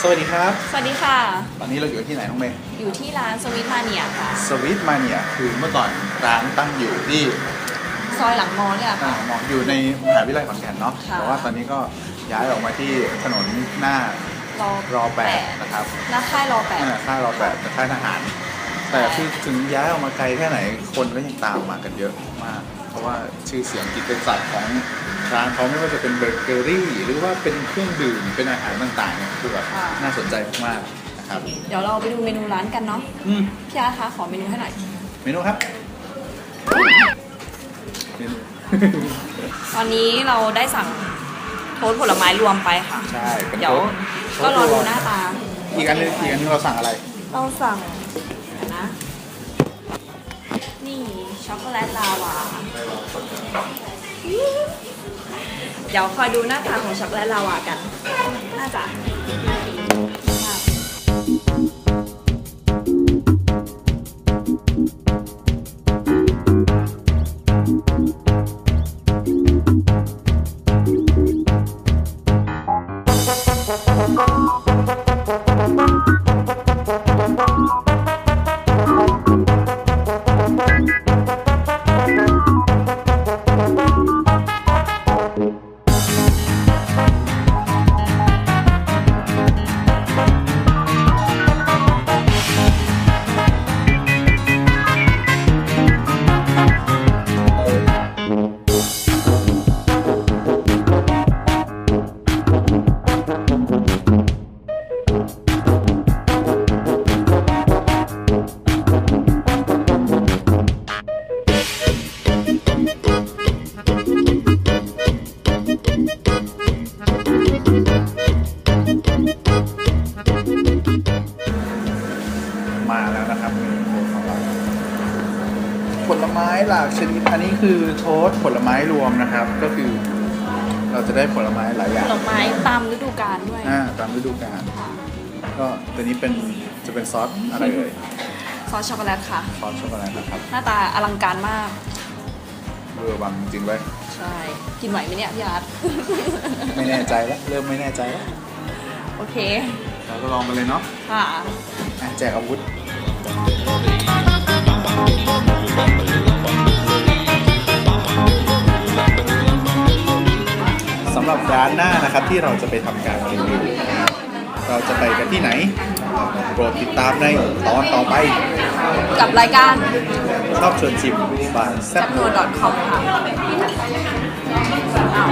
สวัสดีครับ สวัสดีค่ะ ตอนนี้เราอยู่ที่ไหนน้องเมย์ อยู่ที่ร้านสวิตมาเนียค่ะ สวิตมาเนียคือเมื่อก่อนร้านตั้งอยู่ที่ซอยหลังมอเนี่ยอ่าค่ะ หมออยู่ในมหาวิทยาลัยขอนแก่นเนาะ ค่ะ แต่ว่าตอนนี้ก็ย้ายออกมาที่ถนนหน้ารอรอแปดนะครับหน้าค่ายรอแปดอ่าค่ายรอแปดเป็นค่ายทหาร แต่คือถึงย้ายออกมาไกลแค่ไหนคนก็ยังตามมากันเยอะมากเพ ราะว่าชื่อเสียงกิตติศักดิ์ของร้านเขาไม่ว่าจะเป็นเบเกอรี่ หรือว่าเป็นเครื่องดื่มเป็นอาหารต่างๆเนี่ยคือแบบน่าสนใจมากๆนะครับเดี๋ยวเราไปดูเมนูร้านกันเนาะอืมพี่อาร์ตคะขอเมนูให้หน่อยเมนูครับเมนูตอนนี้เราได้สั่งโทสต์ผลไม้รวมไปค่ะ ใช่เป็นเดี๋ยวโต๊ะก็รอดูโต๊ะหน้าตาอีกอันหนึงอีกอันหนึงเราสั่งอะไร เราสั่ง ช็อกโกแลตลาวา เดี๋ยวคอยดูหน้าตาของช็อกโกแลตลาวากัน น่าจะ ผลไม้หลากชนิด อันนี้คือโทสต์ผลไม้รวมนะครับ ก็คือ เราจะได้ผลไม้หลายอผย่าง ลไม้ตามฤดูกาลด้วยอ่าตามฤดูกาลค่ะก็ตัวนี้เป็นจะเป็นซอสอะไรเอ่ยซอสช็อกโกแลตค่ะ ซอสช็อกโกแลตนะครับหน้าตาอลังการมาก เบอร์บังจริงไว้ยใช่ กินไหวไหมเนี่ยพี่อาร์ต ไม่แน่ใจแล้วเริ่มไม่แน่ใจแล้วโอเค เราก็ลองไปเลยเนาะค่ะ อะแจกอาวุธส หรับร้านหน้านะครับที่เราจะไปทำการรีวิวนะครับเราจะไปกันที่ไหนโปรดติดตามในตอนต่อไป กับรายการชอบชวนชิมบายแซ่จับบนวล .com ค่ะอ้าว